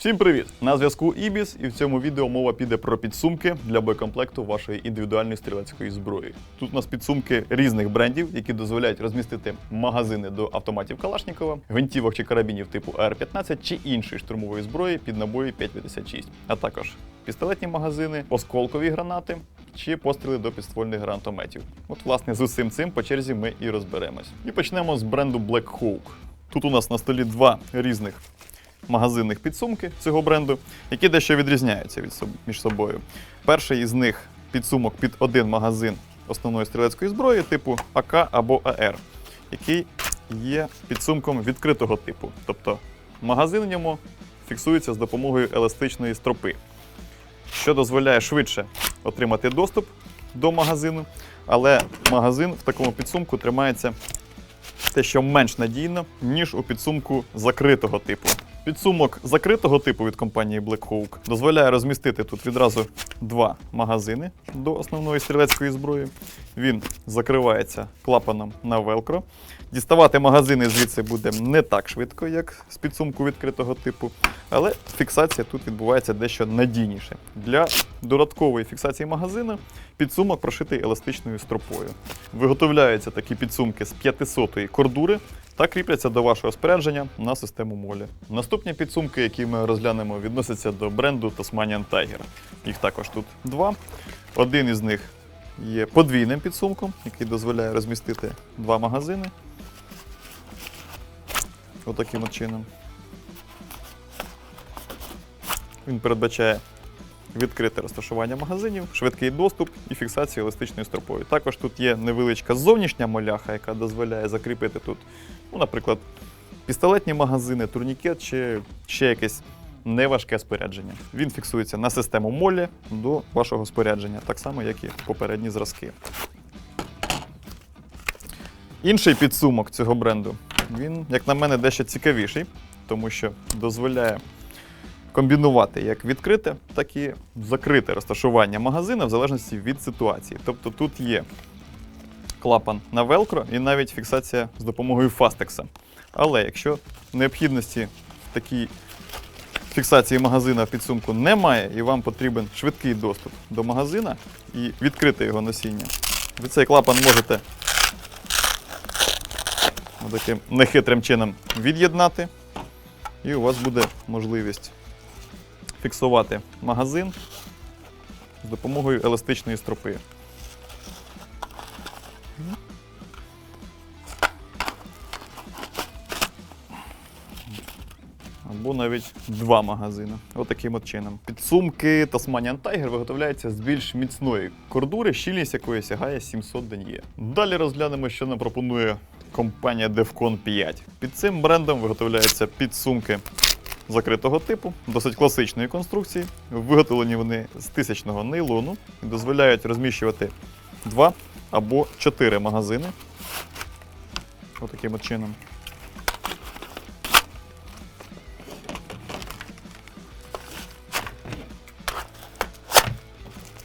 Всім привіт! На зв'язку Ібіс, і в цьому відео мова піде про підсумки для боєкомплекту вашої індивідуальної стрілецької зброї. Тут у нас підсумки різних брендів, які дозволяють розмістити магазини до автоматів Калашнікова, гвинтівок чи карабінів типу АР-15 чи іншої штурмової зброї під набої 5,56, а також пістолетні магазини, осколкові гранати чи постріли до підствольних гранатометів. От, власне, з усім цим по черзі ми і розберемось. І почнемо з бренду Black Hawk. Тут у нас на столі два різних магазинних підсумки цього бренду, які дещо відрізняються від між собою. Перший із них підсумок під один магазин основної стрілецької зброї типу АК або АР, який є підсумком відкритого типу. Тобто магазин в ньому фіксується з допомогою еластичної стропи, що дозволяє швидше отримати доступ до магазину, але магазин в такому підсумку тримається те, що менш надійно, ніж у підсумку закритого типу. Підсумок закритого типу від компанії Black Hawk дозволяє розмістити тут відразу два магазини до основної стрілецької зброї. Він закривається клапаном на велкро. Діставати магазини звідси буде не так швидко, як з підсумку відкритого типу, але фіксація тут відбувається дещо надійніше. Для додаткової фіксації магазину підсумок прошитий еластичною стропою. Виготовляються такі підсумки з 500-ї кордури та кріпляться до вашого спорядження на систему молі. Наступні підсумки, які ми розглянемо, відносяться до бренду Tasmanian Tiger. Їх також тут два. Один із них є подвійним підсумком, який дозволяє розмістити два магазини. Отаким от чином. Він передбачає відкрите розташування магазинів, швидкий доступ і фіксацію еластичною стропою. Також тут є невеличка зовнішня моляха, яка дозволяє закріпити тут, ну, наприклад, пістолетні магазини, турнікет чи ще якесь неважке спорядження. Він фіксується на систему молі до вашого спорядження, так само, як і попередні зразки. Інший підсумок цього бренду, він, як на мене, дещо цікавіший, тому що дозволяє комбінувати як відкрите, так і закрите розташування магазина в залежності від ситуації. Тобто тут є клапан на велкро і навіть фіксація з допомогою фастекса. Але якщо необхідності в такій фіксації магазина в підсумку немає, і вам потрібен швидкий доступ до магазина і відкрите його носіння, ви цей клапан можете таким нехитрим чином від'єднати, і у вас буде можливість фіксувати магазин з допомогою еластичної стропи. Або навіть два магазини. Отаким от чином. Підсумки Tasmanian Tiger виготовляються з більш міцної кордури, щільність якої сягає 700 ден'є. Далі розглянемо, що нам пропонує компанія Defcon 5. Під цим брендом виготовляються підсумки закритого типу, досить класичної конструкції. Виготовлені вони з тисячного нейлону і дозволяють розміщувати два або чотири магазини. Отаким от чином.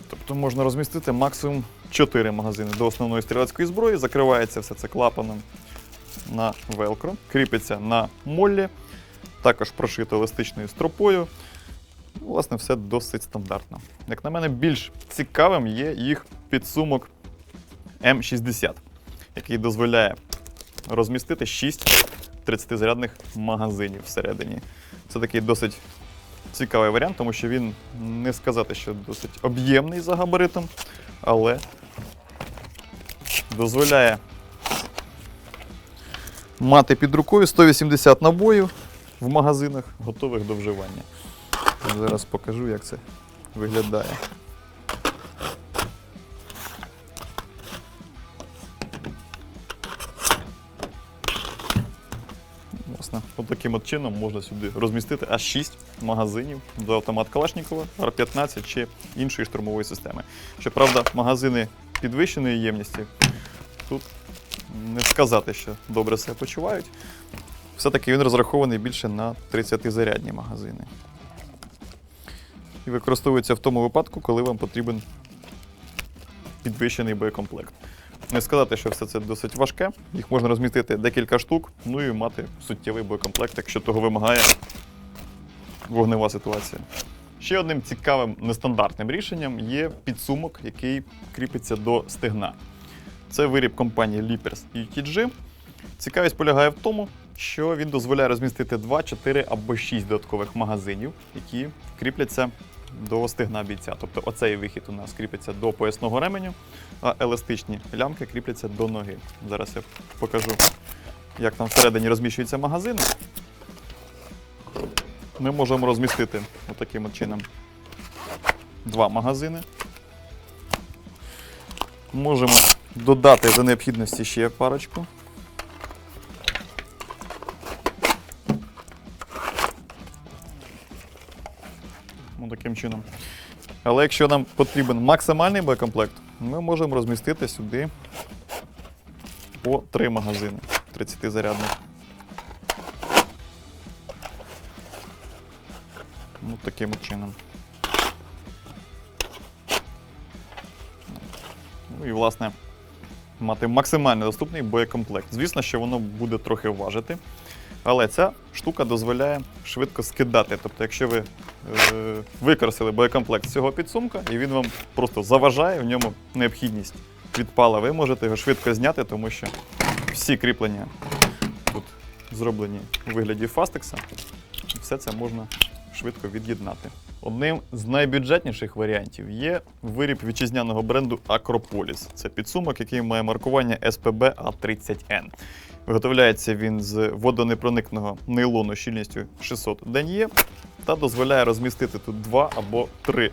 Тобто можна розмістити максимум 4 магазини до основної стрілецької зброї. Закривається все це клапаном на велкро, кріпиться на моллі, також прошито еластичною стропою. Власне, все досить стандартно. Як на мене, більш цікавим є їх підсумок М60, який дозволяє розмістити 6 30-зарядних магазинів всередині. Це такий досить цікавий варіант, тому що він не сказати, що досить об'ємний за габаритом, але дозволяє мати під рукою 180 набоїв в магазинах, готових до вживання. Зараз покажу, як це виглядає. Власне, от таким от чином можна сюди розмістити аж 6 магазинів до автомат Калашнікова, Р-15 чи іншої штурмової системи. Щоправда, магазини підвищеної ємності тут не сказати, що добре себе почувають. Все-таки він розрахований більше на 30-зарядні магазини. І використовується в тому випадку, коли вам потрібен підвищений боєкомплект. Не сказати, що все це досить важке. Їх можна розмістити декілька штук, ну і мати суттєвий боєкомплект, якщо того вимагає вогнева ситуація. Ще одним цікавим нестандартним рішенням є підсумок, який кріпиться до стегна. Це виріб компанії Lippers UTG. Цікавість полягає в тому, що він дозволяє розмістити 2, 4 або 6 додаткових магазинів, які кріпляться до стегна бійця. Тобто оцей вихід у нас кріпиться до поясного ременю, а еластичні лямки кріпляться до ноги. Зараз я покажу, як там всередині розміщуються магазини. Ми можемо розмістити отаким от чином два магазини. Можемо додати за необхідності ще парочку. Ну, таким чином. Але якщо нам потрібен максимальний боєкомплект, ми можемо розмістити сюди по три магазини 30 зарядних. Ну, таким чином. Ну і, власне, мати максимально доступний боєкомплект. Звісно, що воно буде трохи важити. Але ця штука дозволяє швидко скидати. Тобто, якщо ви е, використали боєкомплект цього підсумка, і він вам просто заважає, в ньому необхідність відпала, ви можете його швидко зняти, тому що всі кріплення тут зроблені у вигляді фастекса. Все це можна швидко від'єднати. Одним з найбюджетніших варіантів є виріб вітчизняного бренду Acropolis. Це підсумок, який має маркування SPB A30N. Виготовляється він з водонепроникного нейлону щільністю 600 ден'є та дозволяє розмістити тут два або три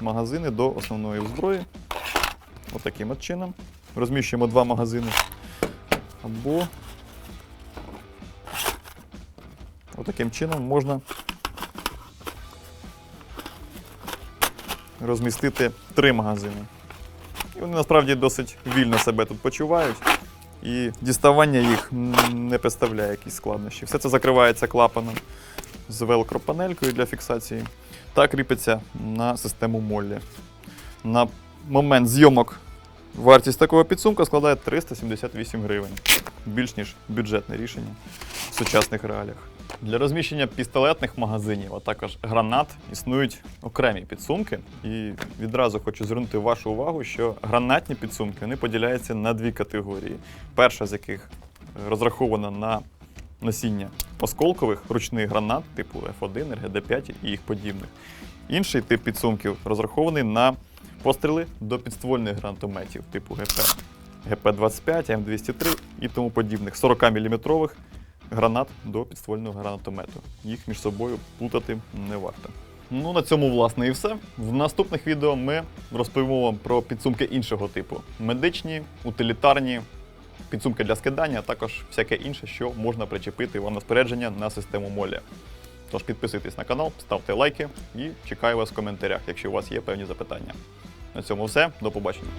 магазини до основної зброї. Отаким от чином. Розміщуємо два магазини. Або отаким чином можна розмістити три магазини. І вони насправді досить вільно себе тут почувають. І діставання їх не представляє якісь складнощі. Все це закривається клапаном з велкропанелькою для фіксації та кріпиться на систему Моллі. На момент зйомок вартість такого підсумка складає 378 гривень. Більш ніж бюджетне рішення в сучасних реаліях. Для розміщення пістолетних магазинів, а також гранат, існують окремі підсумки. І відразу хочу звернути вашу увагу, що гранатні підсумки вони поділяються на дві категорії. Перша з яких розрахована на носіння осколкових ручних гранат, типу F1, РГД-5 і їх подібних. Інший тип підсумків розрахований на постріли до підствольних гранатометів, типу ГП, ГП-25, М203 і тому подібних 40-мм гранат до підствольного гранатомету. Їх між собою плутати не варто. Ну, на цьому, власне, і все. В наступних відео ми розповімо вам про підсумки іншого типу: медичні, утилітарні, підсумки для скидання, а також всяке інше, що можна причепити вам на спорядження на систему Молі. Тож підписуйтесь на канал, ставте лайки і чекаю вас в коментарях, якщо у вас є певні запитання. На цьому все. До побачення.